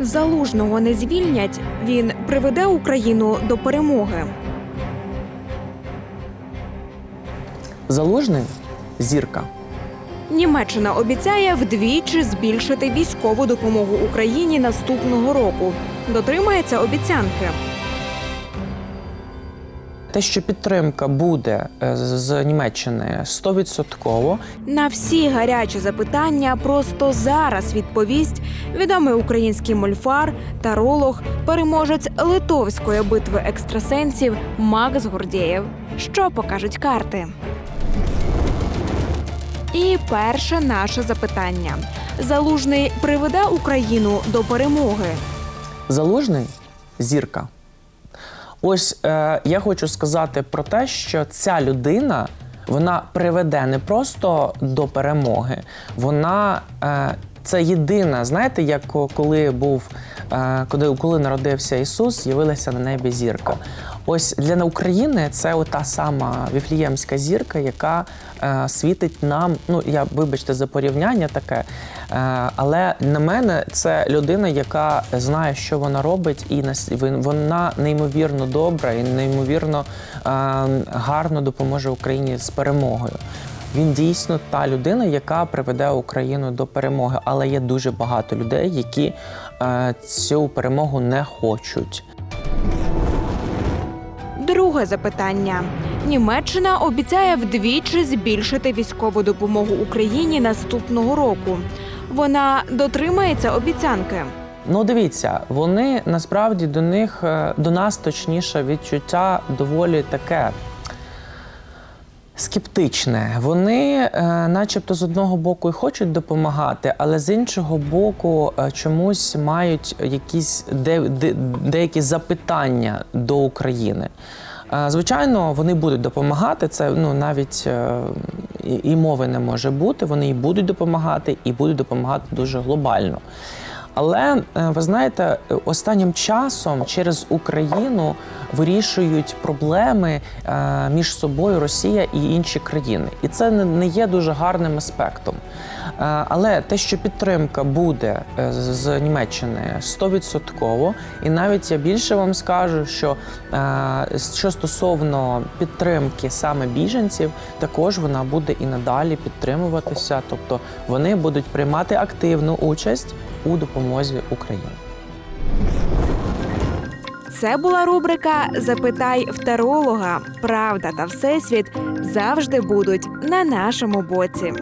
Залужного не звільнять. Він приведе Україну до перемоги. Залужний зірка. Німеччина обіцяє вдвічі збільшити військову допомогу Україні наступного року. Дотримається обіцянки. Те, що підтримка буде е, з Німеччини 100%, На всі гарячі запитання просто зараз відповість відомий український мольфар, таролог, переможець литовської битви екстрасенсів Макс Гордєєв. Що покажуть карти? І перше наше запитання: Залужний приведе Україну до перемоги. Залужний зірка. Ось е, я хочу сказати про те, що ця людина вона приведе не просто до перемоги, вона е, це єдина, знаєте, як коли був, е, коли, коли народився Ісус, з'явилася на небі зірка. Ось для України це ота сама віфліємська зірка, яка е, світить нам. Ну я вибачте за порівняння таке, е, але на мене це людина, яка знає, що вона робить, і вона неймовірно добра і неймовірно гарно допоможе Україні з перемогою. Він дійсно та людина, яка приведе Україну до перемоги. Але є дуже багато людей, які е, цю перемогу не хочуть. Друге запитання: Німеччина обіцяє вдвічі збільшити військову допомогу Україні наступного року. Вона дотримається обіцянки. Ну, дивіться, вони насправді до них, е, до нас точніше, відчуття доволі таке. Скептичне. Вони, е, начебто, з одного боку і хочуть допомагати, але з іншого боку, е, чомусь мають якісь де, де, деякі запитання до України. Е, Звичайно, вони будуть допомагати. Це ну навіть і, мови не може бути. Вони і будуть допомагати, і будуть допомагати дуже глобально. Але ви знаєте, останнім часом через Україну вирішують проблеми е, між собою Росія і інші країни, і це не- є дуже гарним аспектом. Е, Але те, що підтримка буде е, з- Німеччини 100%, і навіть я більше вам скажу, що що стосовно підтримки саме біженців, також вона буде і надалі підтримуватися, тобто вони будуть приймати активну участь у допомозі Україні. Це була рубрика Запитай второлога. Правда та всесвіт завжди будуть на нашому боці.